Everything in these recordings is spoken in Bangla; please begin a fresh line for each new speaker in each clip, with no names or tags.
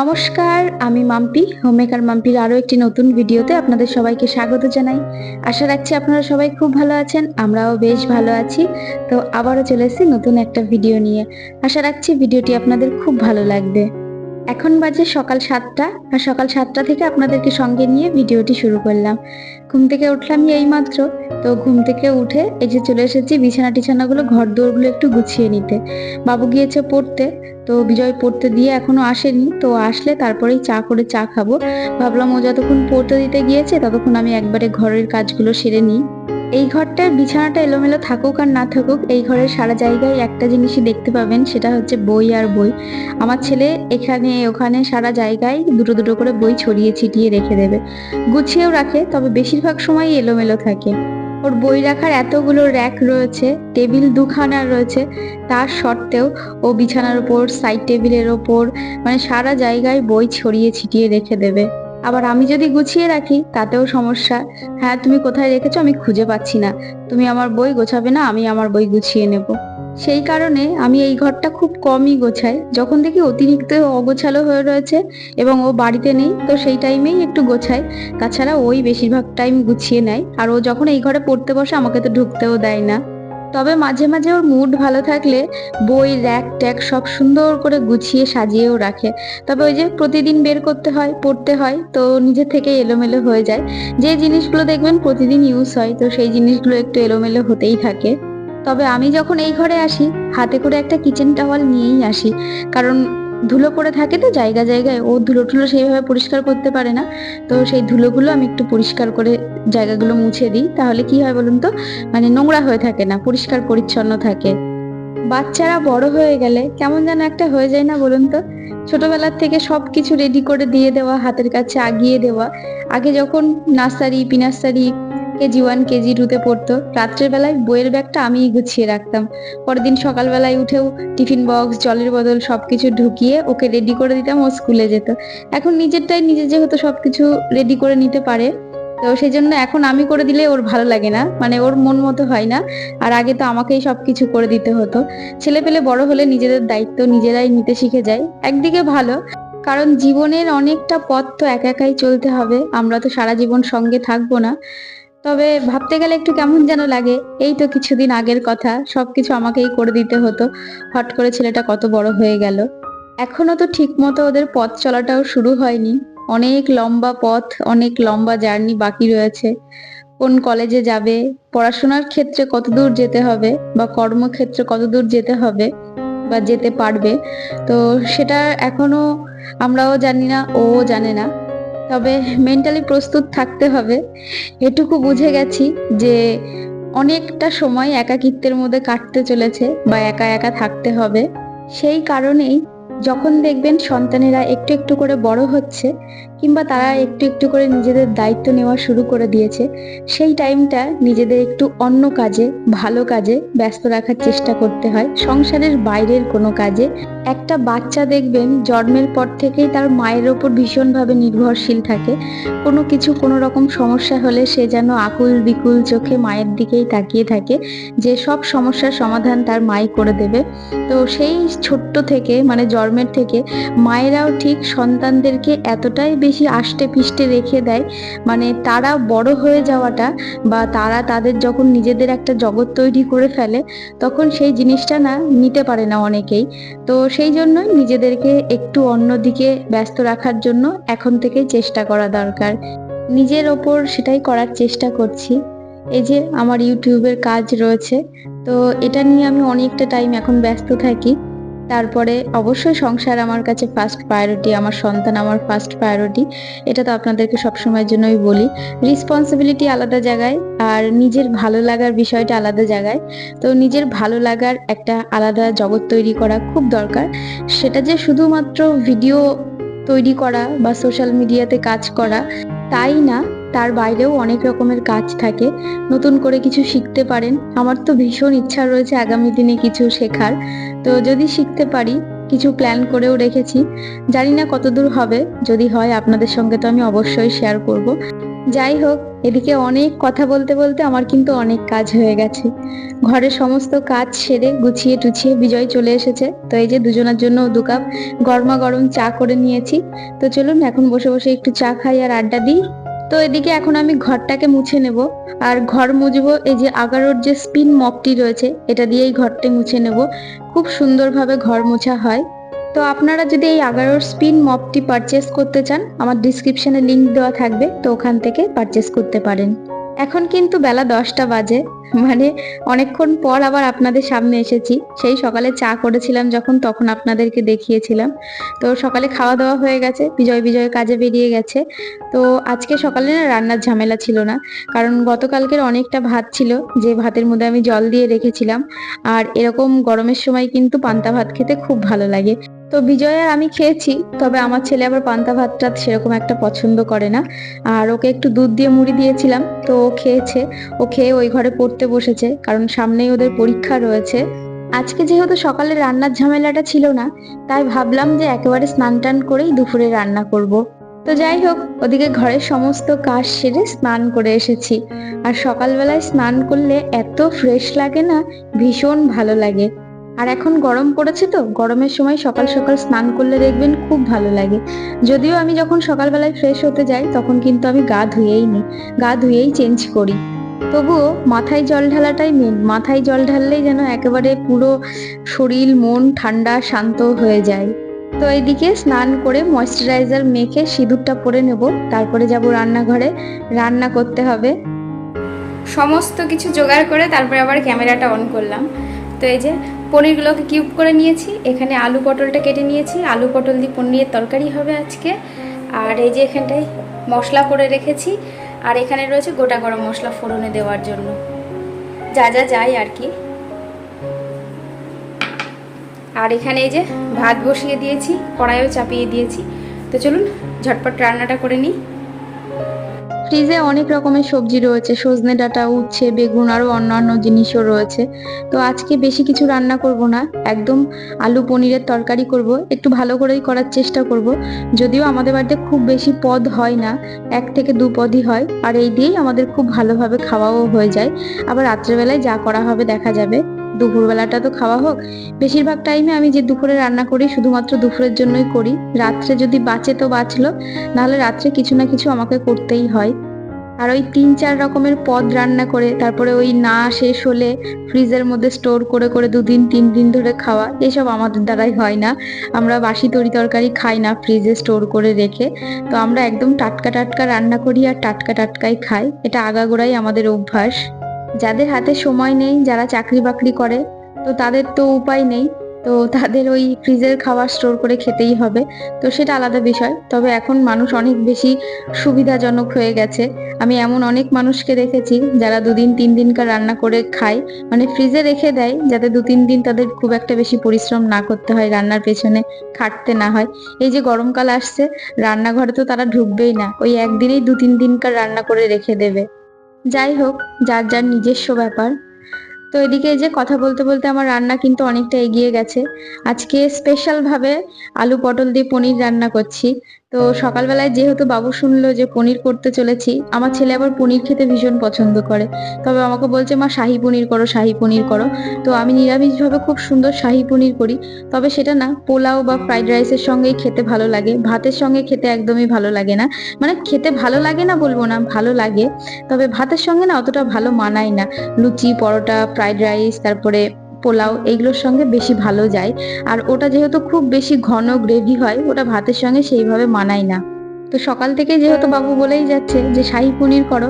নমস্কার, আমি মাম্পি, হোমমেকার মাম্পির আরও একটি নতুন ভিডিওতে আপনাদের সবাইকে স্বাগত জানাই। আশা রাখছি আপনারা সবাই খুব ভালো আছেন, আমরাও বেশ ভালো আছি। তো আবারও চলে এসেছি নতুন একটা ভিডিও নিয়ে। আশা রাখছি ভিডিওটি আপনাদের খুব ভালো লাগবে। এখন বাজে সকাল সাতটা, আর সকাল সাতটা থেকে আপনাদেরকে সঙ্গে নিয়ে ভিডিওটি শুরু করলাম। ঘুম থেকে উঠলাম এই মাত্র তো ঘুম থেকে উঠে এই যে চলে এসেছি বিছানা টিছানাগুলো ঘর দৌড়গুলো একটু গুছিয়ে নিতে। বাবু গিয়েছে পড়তে, তো বিজয় পড়তে দিয়ে এখনও আসেনি, তো আসলে তারপরেই চা করে চা খাব। ভাবলাম ও যতক্ষণ পড়তে দিতে গিয়েছে, ততক্ষণ আমি একবারে ঘরের কাজগুলো সেরে নিই। এই ঘরটার বিছানাটা এলোমেলো থাকুক আর না থাকুক, এই ঘরের সারা জায়গায় একটা জিনিসই দেখতে পাবেন, সেটা হচ্ছে বই আর বই। আমার ছেলে এখানে, ওখানে সারা জায়গায় দুটো দুটো করে বই ছড়িয়ে ছিটিয়ে রেখে দেবে। গুছিয়েও রাখে, তবে বেশিরভাগ সময় এলোমেলো থাকে। ওর বই রাখার এতগুলো র্যাক রয়েছে, টেবিল দুখানা রয়েছে, তার সত্ত্বেও ও বিছানার ওপর সাইড টেবিলের ওপর মানে সারা জায়গায় বই ছড়িয়ে ছিটিয়ে রেখে দেবে। আবার আমি যদি গুছিয়ে রাখি, তাতেও সমস্যা। হ্যাঁ তুমি কোথায় রেখেছো আমি খুঁজে পাচ্ছি না। তুমি আমার বই গোছাবে না, আমি আমার বই গুছিয়ে নেব। সেই কারণে আমি এই ঘরটা খুব কমই গোছাই। যখন দেখি অতিরিক্ত অগোছালো হয়ে রয়েছে এবং ও বাড়িতে নেই, তো সেই টাইমেই একটু গোছাই। তাছাড়া ওই বেশিরভাগ টাইম গুছিয়ে নেয়। আর ও যখন এই ঘরে পড়তে বসে, আমাকে তো ঢুকতেও দেয় না। তবে মাঝে মাঝে ওর মুড ভালো থাকলে বই র্যাক ট্যাক সব সুন্দর করে গুছিয়ে সাজিয়েও রাখে। তবে ওই যে প্রতিদিন বের করতে হয়, পড়তে হয়, তো নিজে থেকে এলোমেলো হয়ে যায়। যে জিনিসগুলো দেখবেন প্রতিদিন ইউজ হয়, তো সেই জিনিসগুলো একটু এলোমেলো হতেই থাকে। তবে আমি যখন এই ঘরে আসি, হাতে করে একটা কিচেন টাওয়াল নিয়েই আসি। কারণ ধুলো পড়ে থাকে তো জায়গা জায়গায়, ও ধুলো টুলো সেইভাবে পরিষ্কার করতে পারে না। তো সেই ধুলোগুলো আমি একটু পরিষ্কার করে জায়গাগুলো মুছে দিই। তাহলে কি হয় বলুন তো? মানে নোংরা হয়ে থাকে না, পরিষ্কার পরিচ্ছন্ন থাকে। বাচ্চারা বড় হয়ে গেলে কেমন যেন একটা হয়ে যায় না বলুন তো? ছোটবেলার থেকে সব কিছু রেডি করে দিয়ে দেওয়া, হাতের কাছে আগিয়ে দেওয়া। আগে যখন nursery, prenursery KG one KG টুতে পড়তো। রাত্রের বেলায় বইয়ের ব্যাগটা আমিই গুছিয়ে রাখতাম। পরের দিন সকালবেলায় উঠেও টিফিন বক্স, জলের বদল সবকিছু ঢুকিয়ে ওকে রেডি করে দিতাম, ও স্কুলে যেত। এখন নিজেরটাই নিজে যেহেতু সবকিছু রেডি করে নিতে পারে, তো সেই জন্য এখন আমি করে দিলে ওর ভালো লাগে না মানে ওর মন মতো হয় না। আর আগে তো আমাকেই সবকিছু করে দিতে হতো। ছেলে পেলে বড় হলে নিজেদের দায়িত্ব নিজেরাই নিতে শিখে যায়। একদিকে ভালো, কারণ জীবনের অনেকটা পথ তো একা একাই চলতে হবে। আমরা তো সারা জীবন সঙ্গে থাকব না। তবে ভাবতে গেলে একটু কেমন যেন লাগে। এই তো কিছুদিন আগের কথা, সবকিছু আমাকেই করে দিতে হতো। হট করে ছেলেটা কত বড় হয়ে গেল। এখনও তো ঠিক মতো ওদের পথ চলাটাও শুরু হয়নি। অনেক লম্বা পথ, অনেক লম্বা জার্নি বাকি রয়েছে। কোন কলেজে যাবে, পড়াশোনার ক্ষেত্রে কতদূর যেতে হবে বা কর্মক্ষেত্রে কতদূর যেতে হবে বা যেতে পারবে, তো সেটা এখনও আমরাও জানি না, ও জানে না। তবে মেন্টালি প্রস্তুত থাকতে হবে। এটুকু বুঝে গেছি যে অনেকটা সময় একাকিত্বের মধ্যে কাটতে চলেছে বা একা একা থাকতে হবে। সেই কারণেই যখন দেখবেন সন্তানেরা একটু একটু করে বড় হচ্ছে, কিংবা তারা একটু একটু করে নিজেদের দায়িত্ব নেওয়া শুরু করে দিয়েছে, সেই টাইমটা নিজেদের একটু অন্য কাজে, ভালো কাজে ব্যস্ত রাখার চেষ্টা করতে হয়। সংসারের বাইরের কোনো কাজে। একটা বাচ্চা দেখবেন জন্মের পর থেকেই তার মায়ের ওপর ভীষণভাবে নির্ভরশীল থাকে। কোনো কিছু, কোনো রকম সমস্যা হলে সে যেন আকুল বিকুল চোখে মায়ের দিকেই তাকিয়ে থাকে, যে সব সমস্যার সমাধান তার মাই করে দেবে। তো সেই ছোট্ট থেকে মানে জন্মের থেকে মায়েরাও ঠিক সন্তানদেরকে এতটাই বেশি আষ্টে পিষ্টে রেখে দেয়। মানে তারা বড় হয়ে যাওয়াটা বা তারা তাদের যখন নিজেদের একটা জগৎ তৈরি করে ফেলে, তখন সেই জিনিসটা না নিতে পারে না অনেকেই। তো সেই জন্যই নিজেদেরকে একটু অন্যদিকে ব্যস্ত রাখার জন্য এখন থেকেই চেষ্টা করা দরকার। নিজের ওপর সেটাই করার চেষ্টা করছি। এই যে আমার ইউটিউবের কাজ রয়েছে, তো এটা নিয়ে আমি অনেকটা টাইম এখন ব্যস্ত থাকি। তারপরে অবশ্যই সংসার আমার কাছে ফার্স্ট প্রায়োরিটি আমার সন্তান আমার ফার্স্ট প্রায়োরিটি এটা তো আপনাদেরকে সবসময়ের জন্যই বলি। রেসপন্সিবিলিটি আলাদা জায়গায় আর নিজের ভালো লাগার বিষয়টা আলাদা জায়গায়। তো নিজের ভালো লাগার একটা আলাদা জগৎ তৈরি করা খুব দরকার। সেটা যে শুধুমাত্র ভিডিও তৈরি করা বা সোশ্যাল মিডিয়াতে কাজ করা, তাই না? তার বাইরেও অনেক রকমের কাজ থাকে। নতুন করে কিছু শিখতে পারেন। আমার তো ভীষণ ইচ্ছা রয়েছে আগামী দিনে কিছু শেখার। তো যদি শিখতে পারি, কিছু প্ল্যান করেও রেখেছি। জানি না কতদূর হবে। যদি হয়, আপনাদের সঙ্গে তো আমি অবশ্যই শেয়ার করব। যাই হোক, এদিকে অনেক কথা বলতে বলতে আমার কিন্তু অনেক কাজ হয়ে গেছে। ঘরের সমস্ত কাজ সেরে গুছিয়ে টুছিয়ে বিজয় চলে এসেছে। তো এই যে দুজনের জন্য দু কাপ গরমা গরম চা করে নিয়েছি। তো চলুন, এখন বসে বসে একটু চা খাই আর আড্ডা দিই। তো এদিকে এখন আমি ঘরটাকে মুছে নেব। আর ঘর মুছবো এই যে আগারোর যে স্পিন মপটি রয়েছে, এটা দিয়েই ঘরটি মুছে নেব। খুব সুন্দরভাবে ঘর মোছা হয়। তো আপনারা যদি এই আগারোর স্পিন মপটি পারচেস করতে চান, আমার ডিসক্রিপশানে লিঙ্ক দেওয়া থাকবে, তো ওখান থেকে পারচেস করতে পারেন। এখন কিন্তু বেলা দশটা বাজে। মানে অনেকক্ষণ পর আবার আপনাদের সামনে এসেছি। সেই সকালে চা করেছিলাম যখন, তখন আপনাদেরকে দেখিয়েছিলাম। তো সকালে খাওয়া দাওয়া হয়ে গেছে, বিজয় বিজয় কাজে বেরিয়ে গেছে। তো আজকে সকালে না রান্নার ঝামেলা ছিল না, কারণ গতকালকের অনেকটা ভাত ছিল, যে ভাতের মধ্যে আমি জল দিয়ে রেখেছিলাম। আর এরকম গরমের সময় কিন্তু পান্তা ভাত খেতে খুব ভালো লাগে। তো বিজয় আর আমি খেয়েছি, তবে আমার ছেলে আবার পান্তা ভাতটা সেরকম একটা পছন্দ করে না। আর ওকে একটু দুধ দিয়ে মুড়ি দিয়েছিলাম, তো ও খেয়েছে। ও খেয়ে ওই ঘরে পড়তে বসেছে, কারণ সামনেই ওদের পরীক্ষা রয়েছে। আজকে যেহেতু সকালে রান্নার ঝামেলাটা ছিল না, তাই ভাবলাম যে একেবারে স্নান টান করেই দুপুরে রান্না করব। তো যাই হোক, ওদিকে ঘরের সমস্ত কাজ সেরে স্নান করে এসেছি। আর সকালবেলায় স্নান করলে এত ফ্রেশ লাগে না, ভীষণ ভালো লাগে। আর এখন গরম পড়েছে তো, গরমের সময় সকাল সকাল স্নান করলে দেখবেন খুব ভালো লাগে। যদিও আমি যখন সকালবেলায় ফ্রেশ হতে যাই, তখন কিন্তু আমি গা ধুয়েই নিই গা ধুয়েই চেঞ্জ করি। তবুও মাথায় জল ঢালাটাই মেন মাথায় জল ঢাললেই যেন একেবারে পুরো শরীর, মন ঠান্ডা, শান্ত হয়ে যায়। তো এইদিকে স্নান করে ময়শ্চারাইজার মেখে সিঁদুরটা পরে নেব। তারপরে যাব রান্নাঘরে। রান্না করতে হবে। সমস্ত কিছু জোগাড় করে তারপরে আবার ক্যামেরাটা অন করলাম। তো এই যে পনিরগুলোকে কিউব করে নিয়েছি। এখানে আলু পটলটা কেটে নিয়েছি। আলু পটল দিয়ে পনিরের তরকারি হবে আজকে। আর এই যে এখানটায় মশলা করে রেখেছি। আর এখানে রয়েছে গোটা গরম মশলা ফোড়নে দেওয়ার জন্য। যা যা, যাই আর কি। আর এখানে এই যে ভাত বসিয়ে দিয়েছি, কড়াইও চাপিয়ে দিয়েছি। তো চলুন, ঝটপট রান্নাটা করে নিই। ফ্রিজে অনেক রকমের সবজি রয়েছে, সজনে ডাঁটা, উচ্ছে, বেগুন আরও অন্যান্য জিনিসও রয়েছে। তো আজকে বেশি কিছু রান্না করব না, একদম আলু পনিরের তরকারি করব, একটু ভালো করেই করার চেষ্টা করব। যদিও আমাদের বাড়িতে খুব বেশি পদ হয় না, এক থেকে দু পদই হয়, আর এই দিয়েই আমাদের খুব ভালোভাবে খাওয়াও হয়ে যায়। আবার রাত্রেবেলায় যা করা হবে দেখা যাবে। দুপুরবেলাটা তো খাওয়া হোক, বেশিরভাগ টাইমে আমি যে দুপুরে রান্না করি শুধুমাত্র দুপুরের জন্যই করি। রাত্রে যদি বাঁচে তো বাঁচলো, নাহলে রাত্রে কিছু না কিছু আমাকে করতেই হয়। আর ওই তিন চার রকমের পদ রান্না করে, তারপরে ওই না শেষ হলে ফ্রিজের মধ্যে স্টোর করে করে দুদিন, তিন দিন ধরে খাওয়া, এসব আমাদের দ্বারাই হয় না। আমরা বাসি তরি তরকারি খাই না ফ্রিজে স্টোর করে রেখে। তো আমরা একদম টাটকা টাটকা রান্না করি আর টাটকা টাটকাই খাই। এটা আগাগোড়াই আমাদের অভ্যাস। যাদের হাতে সময় নেই, যারা চাকরি বাকরি করে, তো তাদের তো উপায় নেই। তো তাদের ওই ফ্রিজের খাবার স্টোর করে খেতেই হবে। তো সেটা আলাদা বিষয়। তবে এখন মানুষ অনেক বেশি সুবিধাজনক হয়ে গেছে। আমি এমন অনেক মানুষকে দেখেছি, যারা দুদিন, তিন দিনকার রান্না করে খায়। মানে ফ্রিজে রেখে দেয়, যাতে দু তিন দিন তাদের খুব একটা বেশি পরিশ্রম না করতে হয়, রান্নার পেছনে খাটতে না হয়। এই যে গরমকাল আসছে, রান্নাঘরে তো তারা ঢুকবেই না। ওই একদিনেই দু তিন দিনকার রান্না করে রেখে দেবে। যাই হোক, যার যার নিজস্ব ব্যাপার। তো এদিকে যে কথা বলতে বলতে আমার রান্না কিন্তু অনেকটা এগিয়ে গেছে। আজকে স্পেশাল ভাবে আলু পটল দিয়ে পনির রান্না করছি। তো সকালবেলায় যেহেতু বাবু শুনলো যে পনির করতে চলেছি, আমার ছেলে আবার পনির খেতে ভীষণ পছন্দ করে। তবে আমাকে বলছে, মা, শাহি পনির করো, শাহি পনির করো। তো আমি নিরামিষভাবে খুব সুন্দর শাহি পনির করি। তবে সেটা না, পোলাও বা ফ্রাইড রাইসের সঙ্গেই খেতে ভালো লাগে। ভাতের সঙ্গে খেতে একদমই ভালো লাগে না। মানে খেতে ভালো লাগে না বলব না, ভালো লাগে। তবে ভাতের সঙ্গে না অতটা ভালো মানায় না। লুচি, পরোটা, ফ্রাইড রাইস, তারপরে পোলাও এগুলোর সঙ্গে বেশি ভালো যায়। আর ওটা যেহেতু খুব বেশি ঘন গ্রেভি হয়, ওটা ভাতের সঙ্গে সেইভাবে মানায় না। তো সকাল থেকে যেহেতু বাবু বলেই যাচ্ছে যে, শাহী পনির করো।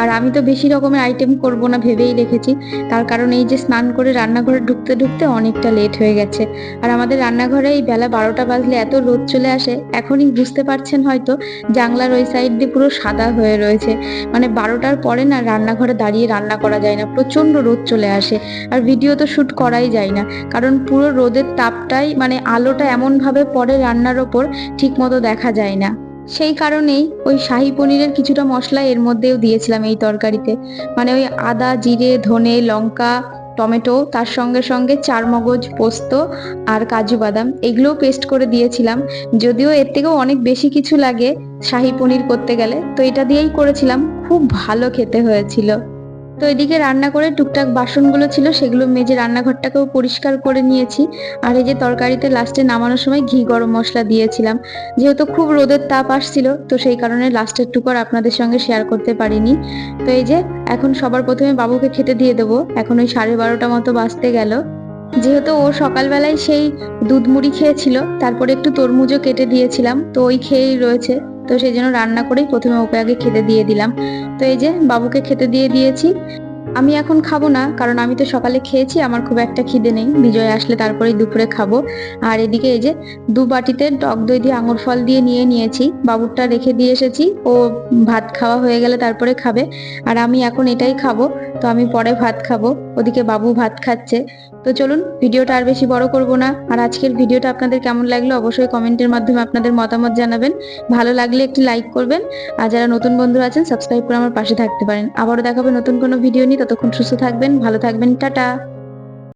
আর আমি তো বেশি রকমের আইটেম করব না ভেবেই রেখেছি। তার কারণ এই যে স্নান করে রান্নাঘরে ঢুকতে ঢুকতে অনেকটা লেট হয়ে গেছে। আর আমাদের রান্নাঘরে এই বেলা বারোটা বাজলে এত রোদ চলে আসে, এখনই বুঝতে পারছেন হয়তো জানলার ওই সাইড দিয়ে পুরো সাদা হয়ে রয়েছে। মানে বারোটার পরে না রান্নাঘরে দাঁড়িয়ে রান্না করা যায় না প্রচণ্ড রোদ চলে আসে। আর ভিডিও তো শ্যুট করাই যায় না। কারণ পুরো রোদের তাপটাই মানে আলোটা এমনভাবে পড়ে রান্নার ওপর ঠিক মতো দেখা যায় না। সেই কারণেই ওই শাহি পনিরের কিছুটা মশলা এর মধ্যেও দিয়েছিলাম এই তরকারিতে। মানে ওই আদা, জিরে, ধনে, লঙ্কা, টমেটো, তার সঙ্গে সঙ্গে চার মগজ পোস্ত আর কাজু বাদাম এগুলোও পেস্ট করে দিয়েছিলাম। যদিও এর থেকেও অনেক বেশি কিছু লাগে শাহি পনির করতে গেলে। তো এটা দিয়েই করেছিলাম। খুব ভালো খেতে হয়েছিল। তো এদিকে রান্না করে টুকটাক বাসনগুলো ছিল, সেগুলো মেজে রান্নাঘরটাকেও পরিষ্কার করে নিয়েছি। আর এই যে তরকারিতে লাস্টে নামানোর সময় ঘি গরম মশলা দিয়েছিলাম। যেহেতু খুব রোদের তাপ আসছিল, তো সেই কারণে লাস্টের টুকর আপনাদের সঙ্গে শেয়ার করতে পারিনি। তো এই যে এখন সবার প্রথমে বাবুকে খেতে দিয়ে দেবো। এখন ওই সাড়ে বারোটা মতো বাঁচতে গেল। যেহেতু ও সকালবেলায় সেই দুধ মুড়ি খেয়েছিল, তারপরে একটু তরমুজও কেটে দিয়েছিলাম, তো ওই খেয়েই রয়েছে। তো সেই জন্য রান্না করেই প্রথমে ওকে আগে খেতে দিয়ে দিলাম। তো এই যে বাবুকে খেতে দিয়ে দিয়েছি। আমি এখন খাব না, কারণ আমি তো সকালে খেয়েছি, আমার খুব একটা খিদে নেই। বিজয় আসলে তারপরেই দুপুরে খাব। আর এদিকে এই যে দু বাটিতে টক দই দিয়ে আঙুর ফল দিয়ে নিয়ে নিয়েছি। বাবুরটা রেখে দিয়ে এসেছি, ও ভাত খাওয়া হয়ে গেলে তারপরে খাবে। আর আমি এখন এটাই খাব, তো আমি পরে ভাত খাব। ওদিকে বাবু ভাত খাচ্ছে। তো চলুন, ভিডিওটা আর বেশি বড় করব না। আর আজকের ভিডিওটা আপনাদের কেমন লাগল অবশ্যই কমেন্টের মাধ্যমে আপনাদের মতামত জানাবেন। ভালো লাগলে একটি লাইক করবেন। আর যারা নতুন বন্ধু আছেন সাবস্ক্রাইব করে আমার পাশে থাকতে পারেন। আবারও দেখাবে নতুন কোনো ভিডিও নিয়ে। ততক্ষণ সুস্থ থাকবেন, ভালো থাকবেন, টাটা।